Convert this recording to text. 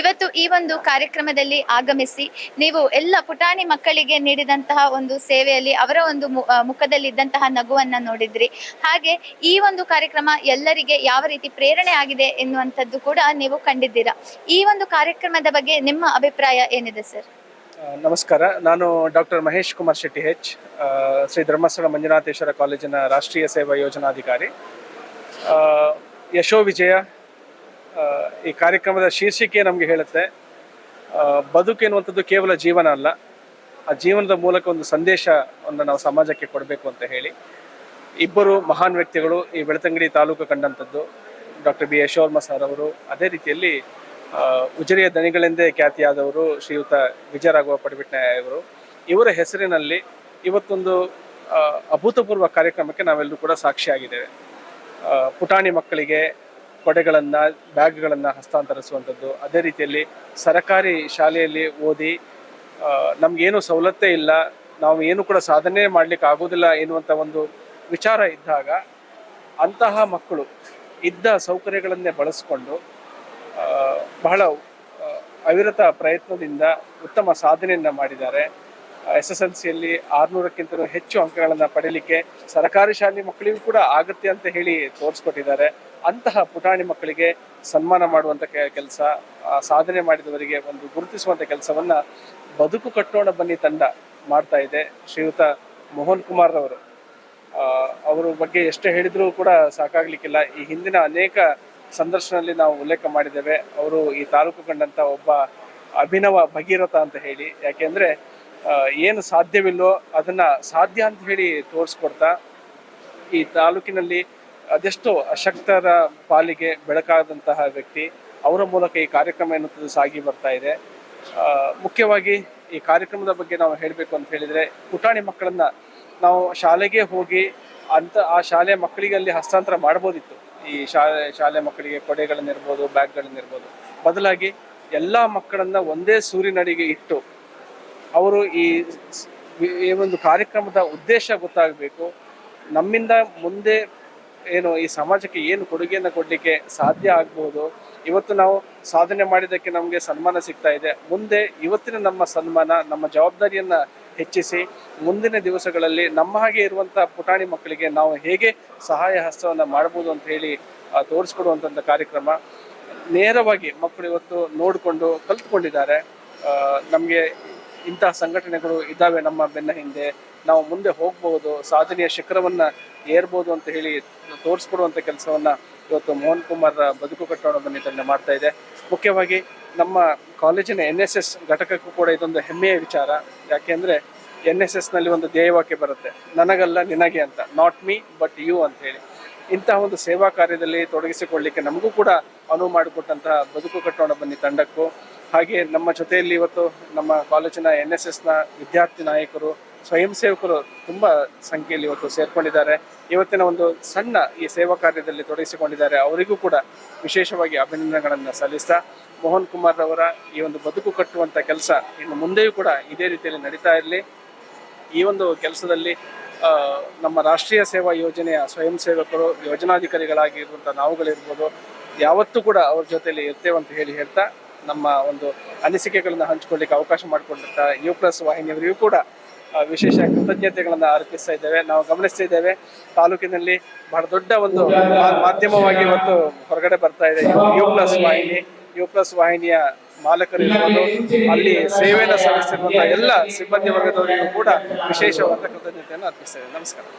ಇವತ್ತು ಈ ಒಂದು ಕಾರ್ಯಕ್ರಮದಲ್ಲಿ ಆಗಮಿಸಿ ನೀವು ಎಲ್ಲ ಪುಟಾಣಿ ಮಕ್ಕಳಿಗೆ ನೀಡಿದಂತಹ ಒಂದು ಸೇವೆಯಲ್ಲಿ ಅವರ ಒಂದು ಮುಖದಲ್ಲಿ ಇದ್ದಂತಹ ನಗುವನ್ನ ನೋಡಿದ್ರಿ. ಹಾಗೆ ಈ ಒಂದು ಕಾರ್ಯಕ್ರಮ ಎಲ್ಲರಿಗೆ ಯಾವ ರೀತಿ ಪ್ರೇರಣೆ ಆಗಿದೆ ಎನ್ನುವಂಥದ್ದು ಕೂಡ ನೀವು ಕಂಡಿದ್ದೀರಾ. ಈ ಒಂದು ಕಾರ್ಯಕ್ರಮದ ಬಗ್ಗೆ ನಿಮ್ಮ ಅಭಿಪ್ರಾಯ ಏನಿದೆ ಸರ್? ನಮಸ್ಕಾರ. ನಾನು ಡಾಕ್ಟರ್ ಮಹೇಶ್ ಕುಮಾರ್ ಶೆಟ್ಟಿ ಹೆಚ್ ಶ್ರೀ ಧರ್ಮಸ್ಥಳ ಮಂಜುನಾಥೇಶ್ವರ ಕಾಲೇಜಿನ ರಾಷ್ಟ್ರೀಯ ಸೇವಾ ಯೋಜನಾಧಿಕಾರಿ. ಯಶೋ ವಿಜಯ ಈ ಕಾರ್ಯಕ್ರಮದ ಶೀರ್ಷಿಕೆ ನಮಗೆ ಹೇಳುತ್ತೆ ಬದುಕೆನ್ನುವಂಥದ್ದು ಬದುಕು ಎನ್ನುವಂಥದ್ದು ಕೇವಲ ಜೀವನ ಅಲ್ಲ, ಆ ಜೀವನದ ಮೂಲಕ ಒಂದು ಸಂದೇಶವನ್ನು ನಾವು ಸಮಾಜಕ್ಕೆ ಕೊಡಬೇಕು ಅಂತ ಹೇಳಿ ಇಬ್ಬರು ಮಹಾನ್ ವ್ಯಕ್ತಿಗಳು ಈ ಬೆಳ್ತಂಗಡಿ ತಾಲೂಕು ಕಂಡಂಥದ್ದು, ಡಾಕ್ಟರ್ ಬಿ ಯಶೋರ್ಮ ಸರ್ ಅವರು, ಅದೇ ರೀತಿಯಲ್ಲಿ ಉಜಿರೆಯ ದನಿಗಳೆಂದೇ ಖ್ಯಾತಿಯಾದವರು ಶ್ರೀಯುತ ವಿಜಯರಾಘವ ಪಟಬಿಟ್ನಾಯ ಅವರು ಇವರ ಹೆಸರಿನಲ್ಲಿ ಇವತ್ತೊಂದು ಅಭೂತಪೂರ್ವ ಕಾರ್ಯಕ್ರಮಕ್ಕೆ ನಾವೆಲ್ಲರೂ ಕೂಡ ಸಾಕ್ಷಿಯಾಗಿದ್ದೇವೆ. ಪುಟಾಣಿ ಮಕ್ಕಳಿಗೆ ಕೊಡೆಗಳನ್ನು ಬ್ಯಾಗ್ಗಳನ್ನು ಹಸ್ತಾಂತರಿಸುವಂಥದ್ದು. ಅದೇ ರೀತಿಯಲ್ಲಿ ಸರಕಾರಿ ಶಾಲೆಯಲ್ಲಿ ಓದಿ ನಮಗೇನು ಸವಲತ್ತೇ ಇಲ್ಲ, ನಾವು ಏನು ಕೂಡ ಸಾಧನೆ ಮಾಡ್ಲಿಕ್ಕೆ ಆಗೋದಿಲ್ಲ ಎನ್ನುವಂಥ ಒಂದು ವಿಚಾರ ಇದ್ದಾಗ ಅಂತಹ ಮಕ್ಕಳು ಇದ್ದ ಸೌಕರ್ಯಗಳನ್ನೇ ಬಳಸಿಕೊಂಡು ಬಹಳ ಅವಿರತ ಪ್ರಯತ್ನದಿಂದ ಉತ್ತಮ ಸಾಧನೆಯನ್ನು ಮಾಡಿದ್ದಾರೆ. ಎಸ್ ಎಸ್ ಎಲ್ ಸಿಯಲ್ಲಿ ಆರ್ನೂರಕ್ಕಿಂತಲೂ ಹೆಚ್ಚು ಅಂಕಗಳನ್ನು ಪಡೀಲಿಕ್ಕೆ ಸರ್ಕಾರಿ ಶಾಲೆ ಮಕ್ಕಳಿಗೂ ಕೂಡ ಆಗುತ್ತೆ ಅಂತ ಹೇಳಿ ತೋರಿಸ್ಕೊಟ್ಟಿದ್ದಾರೆ. ಅಂತಹ ಪುಟಾಣಿ ಮಕ್ಕಳಿಗೆ ಸನ್ಮಾನ ಮಾಡುವಂಥ ಕೆಲಸ ಸಾಧನೆ ಮಾಡಿದವರಿಗೆ ಒಂದು ಗುರುತಿಸುವಂಥ ಕೆಲಸವನ್ನು ಬದುಕು ಕಟ್ಟೋಣ ಬನ್ನಿ ತಂಡ ಮಾಡ್ತಾ ಇದೆ. ಶ್ರೀಯುತ ಮೋಹನ್ ಕುಮಾರ್ ಅವರು ಅವರ ಬಗ್ಗೆ ಎಷ್ಟು ಹೇಳಿದರೂ ಕೂಡ ಸಾಕಾಗ್ಲಿಕ್ಕಿಲ್ಲ. ಈ ಹಿಂದಿನ ಅನೇಕ ಸಂದರ್ಶನದಲ್ಲಿ ನಾವು ಉಲ್ಲೇಖ ಮಾಡಿದ್ದೇವೆ. ಅವರು ಈ ತಾಲೂಕು ಕಂಡಂತ ಒಬ್ಬ ಅಭಿನವ ಭಗೀರಥ ಅಂತ ಹೇಳಿ. ಯಾಕೆಂದ್ರೆ ಏನು ಸಾಧ್ಯವಿಲ್ಲೋ ಅದನ್ನ ಸಾಧ್ಯ ಅಂತ ಹೇಳಿ ತೋರಿಸ್ಕೊಡ್ತಾ ಈ ತಾಲೂಕಿನಲ್ಲಿ ಅದೆಷ್ಟೋ ಅಶಕ್ತರ ಪಾಲಿಗೆ ಬೆಳಕಾದಂತಹ ವ್ಯಕ್ತಿ ಅವರ ಮೂಲಕ ಈ ಕಾರ್ಯಕ್ರಮ ಎನ್ನುತ್ತದೆ ಸಾಗಿ ಬರ್ತಾ ಇದೆ. ಮುಖ್ಯವಾಗಿ ಈ ಕಾರ್ಯಕ್ರಮದ ಬಗ್ಗೆ ನಾವು ಹೇಳಬೇಕು ಅಂತ ಹೇಳಿದ್ರೆ ಪುಟಾಣಿ ಮಕ್ಕಳನ್ನ ನಾವು ಶಾಲೆಗೆ ಹೋಗಿ ಅಂತ ಆ ಶಾಲೆಯ ಮಕ್ಕಳಿಗೆ ಅಲ್ಲಿ ಹಸ್ತಾಂತರ ಮಾಡ್ಬೋದಿತ್ತು. ಈ ಶಾಲೆ ಶಾಲೆ ಮಕ್ಕಳಿಗೆ ಕೊಡೆಗಳನ್ನಿರ್ಬೋದು, ಬ್ಯಾಗ್ಗಳನ್ನಿರ್ಬೋದು. ಬದಲಾಗಿ ಎಲ್ಲ ಮಕ್ಕಳನ್ನ ಒಂದೇ ಸೂರಿನಡಿಗೆ ಇಟ್ಟು ಅವರು ಈ ಈ ಒಂದು ಕಾರ್ಯಕ್ರಮದ ಉದ್ದೇಶ ಗೊತ್ತಾಗಬೇಕು. ನಮ್ಮಿಂದ ಮುಂದೆ ಏನು ಈ ಸಮಾಜಕ್ಕೆ ಏನು ಕೊಡುಗೆಯನ್ನು ಕೊಡಲಿಕ್ಕೆ ಸಾಧ್ಯ ಆಗ್ಬೋದು. ಇವತ್ತು ನಾವು ಸಾಧನೆ ಮಾಡಿದ್ದಕ್ಕೆ ನಮಗೆ ಸನ್ಮಾನ ಸಿಗ್ತಾ ಇದೆ. ಮುಂದೆ ಇವತ್ತಿನ ನಮ್ಮ ಸನ್ಮಾನ, ನಮ್ಮ ಜವಾಬ್ದಾರಿಯನ್ನು ಹೆಚ್ಚಿಸಿ ಮುಂದಿನ ದಿವಸಗಳಲ್ಲಿ ನಮ್ಮ ಹಾಗೆ ಇರುವಂಥ ಪುಟಾಣಿ ಮಕ್ಕಳಿಗೆ ನಾವು ಹೇಗೆ ಸಹಾಯ ಹಸ್ತವನ್ನು ಮಾಡ್ಬೋದು ಅಂತ ಹೇಳಿ ತೋರಿಸ್ಕೊಡುವಂಥ ಕಾರ್ಯಕ್ರಮ ನೇರವಾಗಿ ಮಕ್ಕಳು ಇವತ್ತು ನೋಡಿಕೊಂಡು ಕಲ್ತ್ಕೊಂಡಿದ್ದಾರೆ. ನಮಗೆ ಇಂತಹ ಸಂಘಟನೆಗಳು ಇದ್ದಾವೆ ನಮ್ಮ ಬೆನ್ನ ಹಿಂದೆ, ನಾವು ಮುಂದೆ ಹೋಗ್ಬೋದು, ಸಾಧನೆಯ ಶಿಖರವನ್ನ ಏರ್ಬೋದು ಅಂತ ಹೇಳಿ ತೋರಿಸ್ಕೊಡುವಂಥ ಕೆಲಸವನ್ನ ಇವತ್ತು ಮೋಹನ್ ಕುಮಾರ್ ಬದುಕು ಕಟ್ಟೋಣ ಬನ್ನಿ ಮಾಡ್ತಾ ಇದೆ. ಮುಖ್ಯವಾಗಿ ನಮ್ಮ ಕಾಲೇಜಿನ ಎನ್ ಎಸ್ ಎಸ್ ಘಟಕಕ್ಕೂ ಕೂಡ ಇದೊಂದು ಹೆಮ್ಮೆಯ ವಿಚಾರ. ಯಾಕೆಂದ್ರೆ ಎನ್ ಎಸ್ ಎಸ್ನಲ್ಲಿ ಒಂದು ಧ್ಯೇಯವಾಕ್ಯ ಬರುತ್ತೆ, ನನಗಲ್ಲ ನಿನಗೆ ಅಂತ ನಾಟ್ ಮೀ ಬಟ್ ಯು ಅಂತ ಹೇಳಿ. ಇಂತಹ ಒಂದು ಸೇವಾ ಕಾರ್ಯದಲ್ಲಿ ತೊಡಗಿಸಿಕೊಳ್ಳಲಿಕ್ಕೆ ನಮಗೂ ಕೂಡ ಅನುವು ಮಾಡಿಕೊಟ್ಟಂತಹ ಬದುಕು ಕಟ್ಟೋಣ ಬನ್ನಿ ತಂಡಕ್ಕೂ. ಹಾಗೆ ನಮ್ಮ ಜೊತೆಯಲ್ಲಿ ಇವತ್ತು ನಮ್ಮ ಕಾಲೇಜಿನ ಎನ್ ಎಸ್ ಎಸ್ನ ವಿದ್ಯಾರ್ಥಿ ನಾಯಕರು, ಸ್ವಯಂ ಸೇವಕರು ತುಂಬ ಸಂಖ್ಯೆಯಲ್ಲಿ ಇವತ್ತು ಸೇರ್ಕೊಂಡಿದ್ದಾರೆ. ಇವತ್ತಿನ ಒಂದು ಸಣ್ಣ ಈ ಸೇವಾ ಕಾರ್ಯದಲ್ಲಿ ತೊಡಗಿಸಿಕೊಂಡಿದ್ದಾರೆ. ಅವರಿಗೂ ಕೂಡ ವಿಶೇಷವಾಗಿ ಅಭಿನಂದನೆಗಳನ್ನು ಸಲ್ಲಿಸ್ತಾ ಮೋಹನ್ ಕುಮಾರ್ ಅವರ ಈ ಒಂದು ಬದುಕು ಕಟ್ಟುವಂಥ ಕೆಲಸ ಇನ್ನು ಮುಂದೆಯೂ ಕೂಡ ಇದೇ ರೀತಿಯಲ್ಲಿ ನಡೀತಾ ಇರಲಿ. ಈ ಒಂದು ಕೆಲಸದಲ್ಲಿ ನಮ್ಮ ರಾಷ್ಟ್ರೀಯ ಸೇವಾ ಯೋಜನೆಯ ಸ್ವಯಂ ಸೇವಕರು ಯೋಜನಾಧಿಕಾರಿಗಳಾಗಿರುವಂಥ ನಾವುಗಳಿರ್ಬೋದು, ಯಾವತ್ತೂ ಕೂಡ ಅವ್ರ ಜೊತೆಯಲ್ಲಿ ಇರ್ತೇವೆ ಅಂತ ಹೇಳಿ ಹೇಳ್ತಾ ನಮ್ಮ ಒಂದು ಅನಿಸಿಕೆಗಳನ್ನು ಹಂಚಿಕೊಳ್ಳಿಕ್ಕೆ ಅವಕಾಶ ಮಾಡಿಕೊಂಡಿರ್ತ ಯು ಪ್ಲಸ್ ವಾಹಿನಿಯವರಿಗೂ ಕೂಡ ವಿಶೇಷ ಕೃತಜ್ಞತೆಗಳನ್ನು ಅರ್ಪಿಸ್ತಾ ಇದ್ದೇವೆ. ನಾವು ಗಮನಿಸ್ತಾ ಇದ್ದೇವೆ. ತಾಲೂಕಿನಲ್ಲಿ ಬಹಳ ದೊಡ್ಡ ಒಂದು ಮಾಧ್ಯಮವಾಗಿ ಇವತ್ತು ಹೊರಗಡೆ ಬರ್ತಾ ಇದೆ. ಯು ಪ್ಲಸ್ ವಾಹಿನಿ ಯು ಪ್ಲಸ್ ವಾಹಿನಿಯ ಮಾಲಕರು ಇರ್ಬೋದು, ಅಲ್ಲಿ ಸೇವೆಯನ್ನು ಸಲ್ಲಿಸಿರುವಂತಹ ಎಲ್ಲ ಸಿಬ್ಬಂದಿ ವರ್ಗದವರಿಗೂ ಕೂಡ ವಿಶೇಷವಾದ ಕೃತಜ್ಞತೆಯನ್ನು ಅರ್ಪಿಸ್ತೇವೆ ನಮಸ್ಕಾರ.